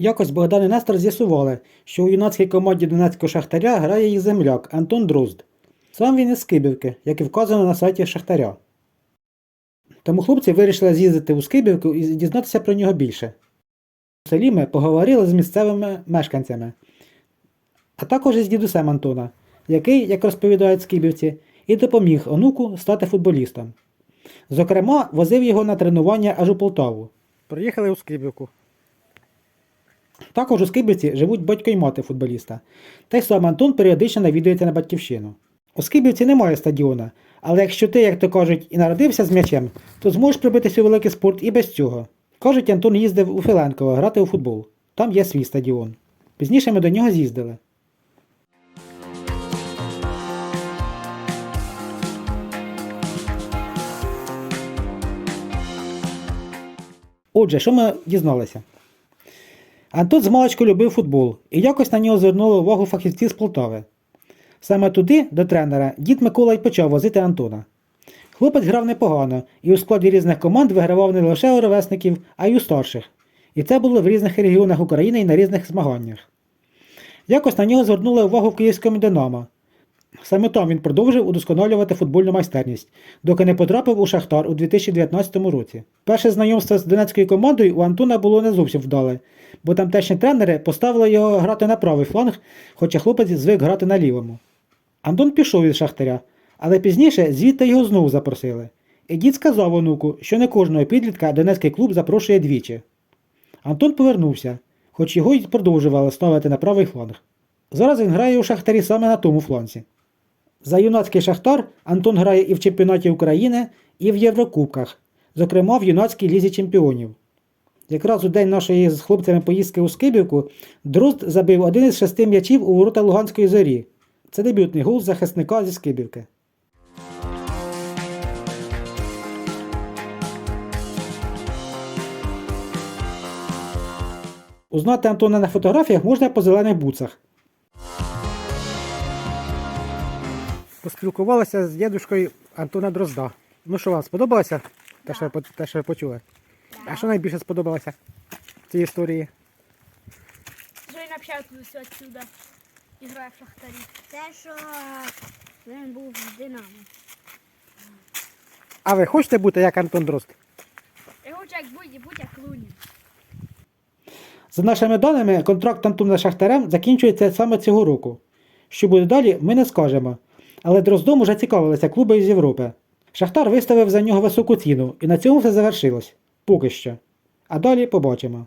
Якось Богдан і Нестор з'ясували, що у юнацькій команді Донецького Шахтаря грає їх земляк Антон Дрозд. Сам він із Скибівки, як і вказано на сайті Шахтаря. Тому хлопці вирішили з'їздити у Скибівку і дізнатися про нього більше. У селі ми поговорили з місцевими мешканцями, а також із дідусем Антона, який, як розповідають скибівці, і допоміг онуку стати футболістом. Зокрема, возив його на тренування аж у Полтаву. Приїхали у Скибівку. Також у Скибівці живуть батько й мати футболіста. Та й сам Антон періодично навідується на батьківщину. У Скибівці немає стадіона, але якщо ти, як то кажуть, і народився з м'ячем, то зможеш прибитися у великий спорт і без цього. Кажуть, Антон їздив у Філенково грати у футбол. Там є свій стадіон. Пізніше ми до нього з'їздили. Отже, що ми дізналися? Антон з маличку любив футбол і якось на нього звернули увагу фахівці з Полтави. Саме туди, до тренера, дід Микола й почав возити Антона. Хлопець грав непогано і у складі різних команд вигравав не лише у ровесників, а й у старших. І це було в різних регіонах України і на різних змаганнях. Якось на нього звернули увагу в київському Динамо. Саме там він продовжив удосконалювати футбольну майстерність, доки не потрапив у Шахтар у 2019 році. Перше знайомство з донецькою командою у Антона було не зовсім вдале, бо тамтешні тренери поставили його грати на правий фланг, хоча хлопець звик грати на лівому. Антон пішов із Шахтаря, але пізніше звідти його знову запросили. І дід сказав онуку, що не кожного підлітка донецький клуб запрошує двічі. Антон повернувся, хоч його й продовжували ставити на правий фланг. Зараз він грає у Шахтарі саме на тому фланзі. За юнацький Шахтар Антон грає і в чемпіонаті України, і в Єврокубках, зокрема в юнацькій лізі чемпіонів. Якраз у день нашої з хлопцями поїздки у Скибівку Дрозд забив один із шести м'ячів у ворота Луганської зорі. Це дебютний гол захисника зі Скибівки. Узнати Антона на фотографіях можна по зелених буцах. Поспілкувалися з дідушкою Антона Дрозда. Ну що вам сподобалося те, що ви, те, що ви почули? А що найбільше сподобалося в цій історії? Що він общався отсюда і грає в шахтарі. Те, що він був в Динамо. А ви хочете бути як Антон Дрозд? Я хочу як будь, будь як Лунін. За нашими даними, контракт Антона з Шахтарем закінчується саме цього року. Що буде далі, ми не скажемо. Але Дроздом уже цікавилися клуби із Європи. Шахтар виставив за нього високу ціну, і на цьому все завершилось. Поки що. А далі побачимо.